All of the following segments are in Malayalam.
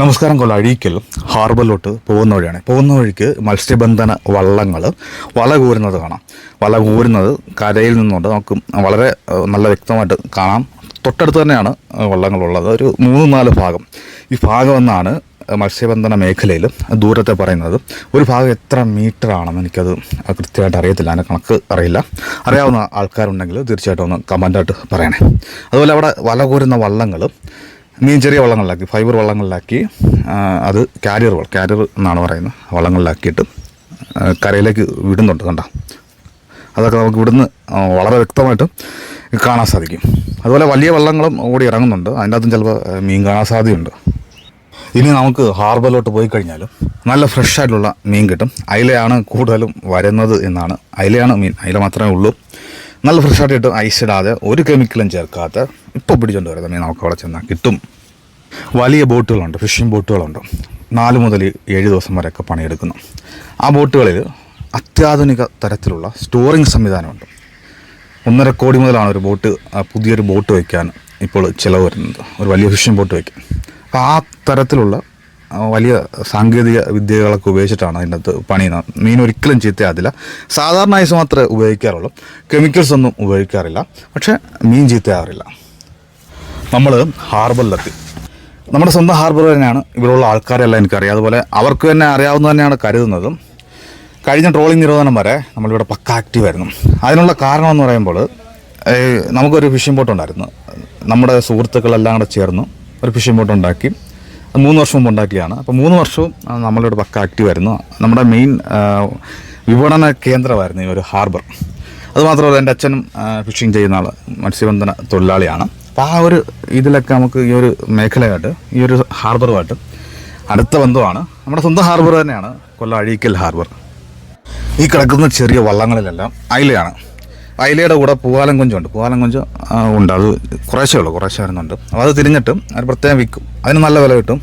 നമസ്കാരം കൊല്ല അഴീക്കൽ ഹാർബറിലോട്ട് പോകുന്ന വഴിയാണ്. പോകുന്ന വഴിക്ക് മത്സ്യബന്ധന വള്ളങ്ങൾ വല കൂരുന്നത് കാണാം. വല കൂരുന്നത് കരയിൽ നിന്നുകൊണ്ട് നമുക്ക് വളരെ നല്ല വ്യക്തമായിട്ട് കാണാം. തൊട്ടടുത്ത് തന്നെയാണ് വള്ളങ്ങളുള്ളത്. ഒരു മൂന്ന് നാല് ഭാഗം. ഈ ഭാഗം എന്നാണ് മത്സ്യബന്ധന മേഖലയിൽ ദൂരത്തെ പറയുന്നത്. ഒരു ഭാഗം എത്ര മീറ്റർ ആണെന്ന് എനിക്കത് കൃത്യമായിട്ട് അറിയത്തില്ല. അതിന്റെ കണക്ക് അറിയില്ല. അറിയാവുന്ന ആൾക്കാരുണ്ടെങ്കിൽ തീർച്ചയായിട്ടും ഒന്ന് കമന്റായിട്ട് പറയണേ. അതുപോലെ അവിടെ വല കോരുന്ന വള്ളങ്ങൾ മീൻ ചെറിയ വള്ളങ്ങളിലാക്കി ഫൈബർ വള്ളങ്ങളിലാക്കി അത് കാരിയർ കാരിയർ എന്നാണ് പറയുന്നത്. വള്ളങ്ങളിലാക്കിയിട്ട് കരയിലേക്ക് വിടുന്നുണ്ട് കണ്ട. അതൊക്കെ നമുക്ക് ഇവിടുന്ന് വളരെ വ്യക്തമായിട്ട് കാണാൻ സാധിക്കും. അതുപോലെ വലിയ വള്ളങ്ങളും ഓടി ഇറങ്ങുന്നുണ്ട്. അതിന്റെ അകത്തും ചിലപ്പോൾ മീൻ കാണാൻ സാധ്യതയുണ്ട്. ഇനി നമുക്ക് ഹാർബറിലോട്ട് പോയി കഴിഞ്ഞാലും നല്ല ഫ്രഷ് ആയിട്ടുള്ള മീൻ കിട്ടും. അയിലയാണ് കൂടുതലും വരുന്നത് എന്നാണ്. അയിലയാണ് മീൻ. അയില മാത്രമേ ഉള്ളൂ. നല്ല ഫ്രഷ് ആയിട്ട് കിട്ടും ഐസ് ഇടാതെ ഒരു കെമിക്കലും ചേർക്കാത്ത ഇപ്പോൾ പിടിച്ചുകൊണ്ട് വരുന്ന മീൻ നമുക്ക് അവിടെ ചെന്നാൽ കിട്ടും. വലിയ ബോട്ടുകളുണ്ട് ഫിഷിംഗ് ബോട്ടുകളുണ്ട്. നാല് മുതൽ ഏഴ് ദിവസം വരെയൊക്കെ പണിയെടുക്കുന്നു. ആ ബോട്ടുകളിൽ അത്യാധുനിക തരത്തിലുള്ള സ്റ്റോറിംഗ് സംവിധാനമുണ്ട്. ഒന്നര കോടി മുതലാണ് ഒരു ബോട്ട് പുതിയൊരു ബോട്ട് വയ്ക്കാൻ ഇപ്പോൾ ചിലവ് വരുന്നത്. ഒരു വലിയ ഫിഷിംഗ് ബോട്ട് വയ്ക്കാൻ. അപ്പോൾ ആ തരത്തിലുള്ള വലിയ സാങ്കേതിക വിദ്യകളൊക്കെ ഉപയോഗിച്ചിട്ടാണ് അതിന്റെ അകത്ത് പണിയുന്നത് മീൻ ഒരിക്കലും ചീത്തയാതില്ല സാധാരണ ഐസ് മാത്രമേ ഉപയോഗിക്കാറുള്ളൂ. കെമിക്കൽസ് ഒന്നും ഉപയോഗിക്കാറില്ല. പക്ഷേ മീൻ ചീത്തയാറില്ല നമ്മൾ ഹാർബറിലെത്തി നമ്മുടെ സ്വന്തം ഹാർബർ തന്നെയാണ് ഇവിടെയുള്ള ആൾക്കാരെല്ലാം എനിക്കറിയാം. അതുപോലെ അവർക്ക് തന്നെ അറിയാവുന്ന തന്നെയാണ് കരുതുന്നതും. കഴിഞ്ഞ ട്രോളിംഗ് നിരോധനം വരെ നമ്മളിവിടെ പക്ക ആക്റ്റീവ് ആയിരുന്നു. അതിനുള്ള കാരണം എന്ന് പറയുമ്പോൾ നമുക്കൊരു ഫിഷിംഗ് ബോട്ട് ഉണ്ടായിരുന്നു. നമ്മുടെ സുഹൃത്തുക്കളെല്ലാം കൂടെ ചേർന്ന് ഒരു ഫിഷിംഗ് ബോട്ട് ഉണ്ടാക്കി. മൂന്ന് വർഷം മുമ്പ് ഉണ്ടാക്കിയാണ് അപ്പോൾ മൂന്ന് വർഷവും നമ്മളിവിടെ പക്ക ആക്റ്റീവ് ആയിരുന്നു. നമ്മുടെ മെയിൻ വിപണന കേന്ദ്രമായിരുന്നു ഈ ഒരു ഹാർബർ അതുമാത്രമല്ല എന്റെ അച്ഛനും ഫിഷിംഗ് ചെയ്യുന്ന ആൾ മത്സ്യബന്ധന തൊഴിലാളിയാണ്. അപ്പോൾ ആ ഒരു ഇതിലൊക്കെ നമുക്ക് ഈ ഒരു മേഖലയായിട്ട് ഈ ഒരു ഹാർബറുമായിട്ട് അടുത്ത ബന്ധമാണ് നമ്മുടെ സ്വന്തം ഹാർബർ തന്നെയാണ് കൊല്ലം അഴീക്കൽ ഹാർബർ ഈ കിടക്കുന്ന ചെറിയ വള്ളങ്ങളിലെല്ലാം അയിലയാണ്. അയിലയുടെ കൂടെ പൂവാലം കൊഞ്ചുണ്ട് പൂവാലം കൊഞ്ച് ഉണ്ട്. അത് കുറേശ്ശേ ഉള്ളൂ കുറേശ്ശേ വരുന്നുണ്ട്. അപ്പോൾ അത് തിരിഞ്ഞിട്ട് അത് പ്രത്യേകം വിൽക്കും. അതിന് നല്ല വില കിട്ടും.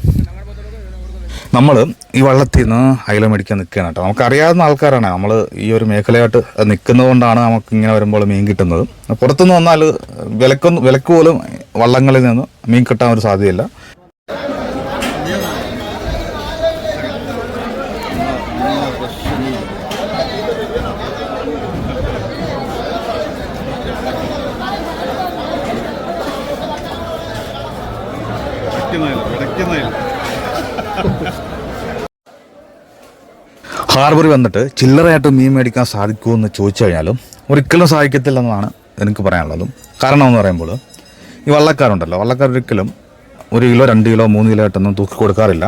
നമ്മൾ ഈ വള്ളത്തിൽ നിന്ന് അയില മേടിക്കാൻ നിൽക്കുകയാണ് കേട്ടോ. നമുക്കറിയാവുന്ന ആൾക്കാരാണ്. നമ്മൾ ഈ ഒരു മേഖലയായിട്ട് നിൽക്കുന്നത് കൊണ്ടാണ് നമുക്ക് ഇങ്ങനെ വരുമ്പോൾ മീൻ കിട്ടുന്നത്. പുറത്തുനിന്ന് വന്നാൽ വിലക്കൊന്നും വിലക്ക് പോലും വള്ളങ്ങളിൽ നിന്ന് മീൻ കിട്ടാൻ ഒരു സാധ്യതയില്ല. ഹാർബറിൽ വന്നിട്ട് ചില്ലറയായിട്ട് മീൻ മേടിക്കാൻ സാധിക്കുമോ എന്ന് ചോദിച്ചു കഴിഞ്ഞാലും ഒരിക്കലും സാധിക്കത്തില്ലെന്നാണ് എനിക്ക് പറയാനുള്ളതും. കാരണം എന്ന് പറയുമ്പോൾ ഈ വള്ളക്കാരുണ്ടല്ലോ. വള്ളക്കാർ ഒരിക്കലും ഒരു കിലോ രണ്ട് കിലോ മൂന്ന് കിലോ ആയിട്ടൊന്നും തൂക്കി കൊടുക്കാറില്ല.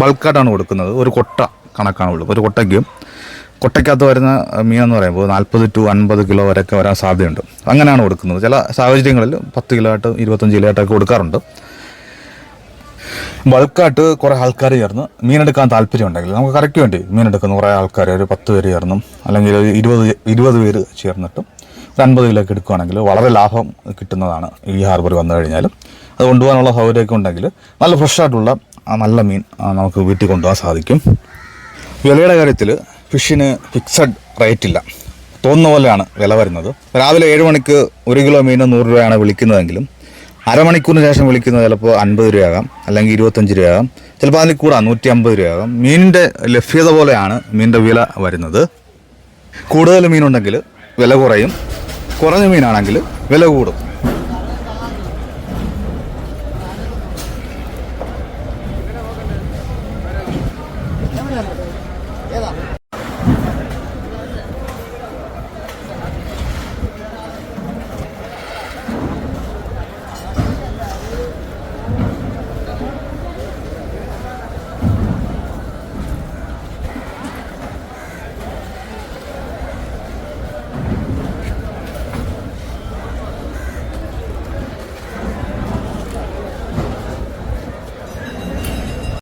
ബൾക്കായിട്ടാണ് കൊടുക്കുന്നത്. ഒരു കൊട്ട കണക്കാണ് ഉള്ളത്. ഒരു കൊട്ടയ്ക്ക് കൊട്ടയ്ക്കകത്ത് വരുന്ന മീനെന്ന് പറയുമ്പോൾ നാൽപ്പത് ടു അൻപത് കിലോ വരെയൊക്കെ വരാൻ സാധ്യതയുണ്ട്. അങ്ങനെയാണ് കൊടുക്കുന്നത്. ചില സാഹചര്യങ്ങളിൽ പത്ത് കിലോ ആയിട്ട് ഇരുപത്തഞ്ച് കിലോ ആയിട്ടൊക്കെ കൊടുക്കാറുണ്ട്. ബൾക്കായിട്ട് കുറേ ആൾക്കാർ ചേർന്ന് മീനെടുക്കാൻ താല്പര്യമുണ്ടെങ്കിൽ നമുക്ക് കറക്റ്റ് വേണ്ടി മീനെടുക്കുന്ന കുറേ ആൾക്കാർ ഒരു പത്ത് പേര് ചേർന്നും അല്ലെങ്കിൽ ഒരു ഇരുപത് ഇരുപത് പേര് ചേർന്നിട്ടും ഒരു അൻപത് കിലോക്ക് എടുക്കുകയാണെങ്കിൽ വളരെ ലാഭം കിട്ടുന്നതാണ് ഈ ഹാർബർ വന്നു കഴിഞ്ഞാലും. അത് കൊണ്ടുപോകാനുള്ള സൗകര്യമൊക്കെ ഉണ്ടെങ്കിൽ നല്ല ഫ്രഷായിട്ടുള്ള നല്ല മീൻ നമുക്ക് വീട്ടിൽ കൊണ്ടുപോകാൻ സാധിക്കും. വിലയുടെ കാര്യത്തിൽ ഫിഷിന് ഫിക്സഡ് റേറ്റ് ഇല്ല. തോന്നുന്ന പോലെയാണ് വില വരുന്നത്. രാവിലെ ഏഴ് മണിക്ക് ഒരു കിലോ മീൻ നൂറ് രൂപയാണ് വിളിക്കുന്നതെങ്കിലും അരമണിക്കൂറിന് ശേഷം വിളിക്കുന്നത് ചിലപ്പോൾ അൻപത് രൂപയാകാം അല്ലെങ്കിൽ ഇരുപത്തഞ്ച് രൂപയാകാം. ചിലപ്പോൾ അതിൽ കൂടാം നൂറ്റി അമ്പത് രൂപയാകാം. മീനിന്റെ ലഭ്യത പോലെയാണ് മീനിന്റെ വില വരുന്നത്. കൂടുതൽ മീനുണ്ടെങ്കിൽ വില കുറയും. കുറഞ്ഞ മീനാണെങ്കിൽ വില കൂടും.